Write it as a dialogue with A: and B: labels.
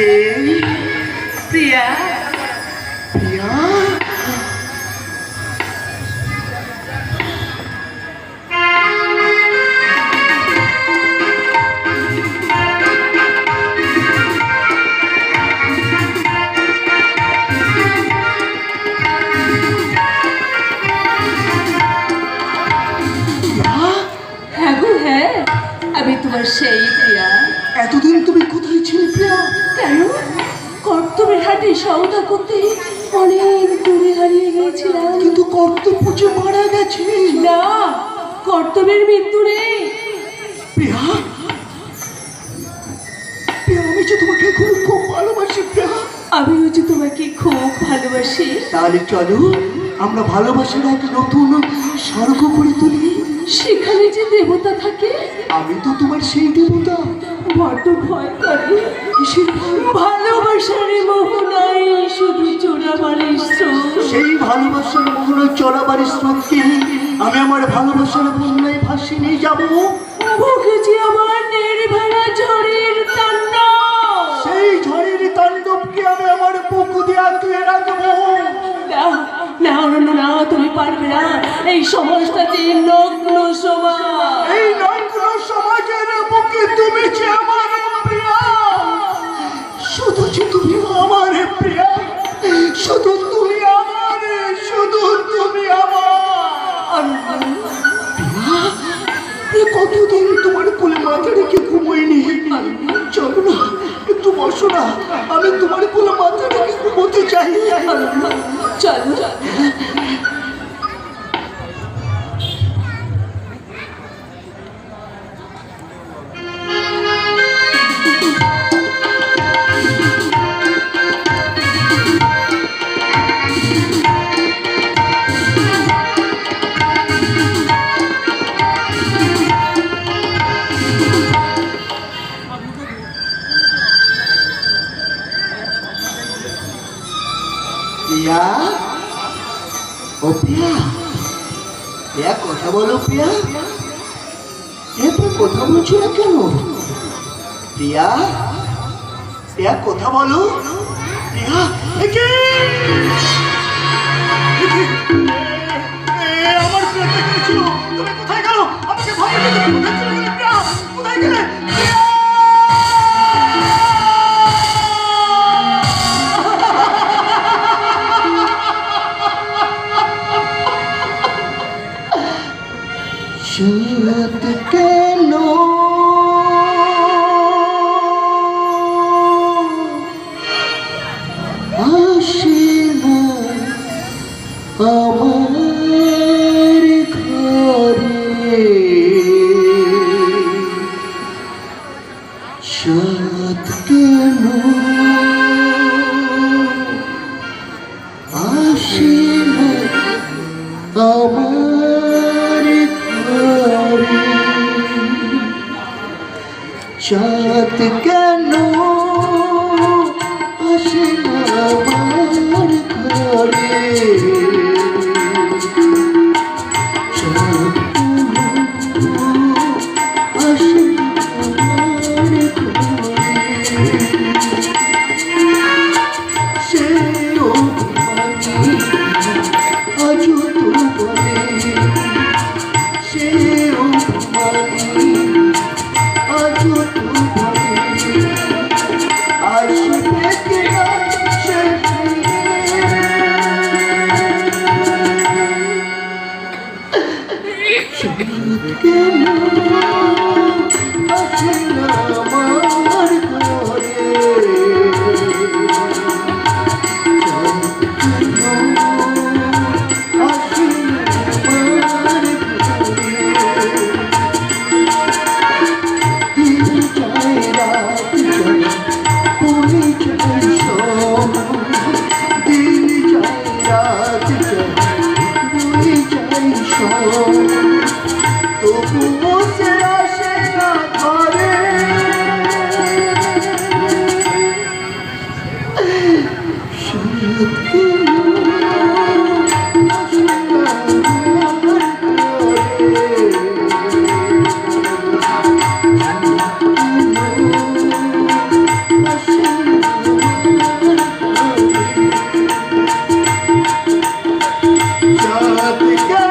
A: কে
B: প্রিয়া
A: প্রিয়া
B: হ্যাঁ হ্যাঁ আমি তোমার সেই প্রিয়া
A: এতদিন তুমি কোথায় ছিলে প্রিয়া?
B: কেন? কর্তব্যের হাটে সওদা করতে অনেক দূরে হারিয়ে গিয়েছিলাম।
A: কিন্তু কর্তব্য যে মারা গেছে।
B: না কর্তব্যের মৃত্যু নেই।
A: প্রিয়া? প্রিয়া আমি যে তোমাকে খুব খুব ভালোবাসি প্রিয়া।
B: আমিও যে তোমাকে খুব ভালোবাসি।
A: তাহলে চলো আমরা ভালোবাসার এক নতুন স্বর্গ করে তুলি।
B: সেখানে যে দেবতা থাকে
A: আমি তো তোমার সেই দেবতা।
B: বড্ড ভয় করে? ভালোবাসার মোহ নাই শুধু চোরাবারের স্রোত।
A: সেই ভালোবাসার মোহন চড়াবার স্রোতকে আমি আমার ভালোবাসার বন্যায় ভাসিয়ে নিয়ে যাব?
B: বুকে যে আমার নির্ভেলা ঝড়ের তাণ্ডব।
A: সেই ঝড়ের তাণ্ডবকে আমি আমার বুকু দিয়ে
B: না না তুমি পারবে না। এই সমস্ত যে নগ্ন সমাজ
A: বসো না। আমি তোমার কোনো মাথা রেখে ঘুমোতে চাই
B: চলো।
A: প্রিয়া? ও প্রিয়া? প্রিয়া, কথা বলো প্রিয়া। এরপর কথা বলছো না কেন? প্রিয়া? প্রিয়া, কথা বলো। প্রিয়া একে! আমার কোথায় গেল? আমাকে ভয় কমর করে চাঁদ কেন আসিল? Obrigado.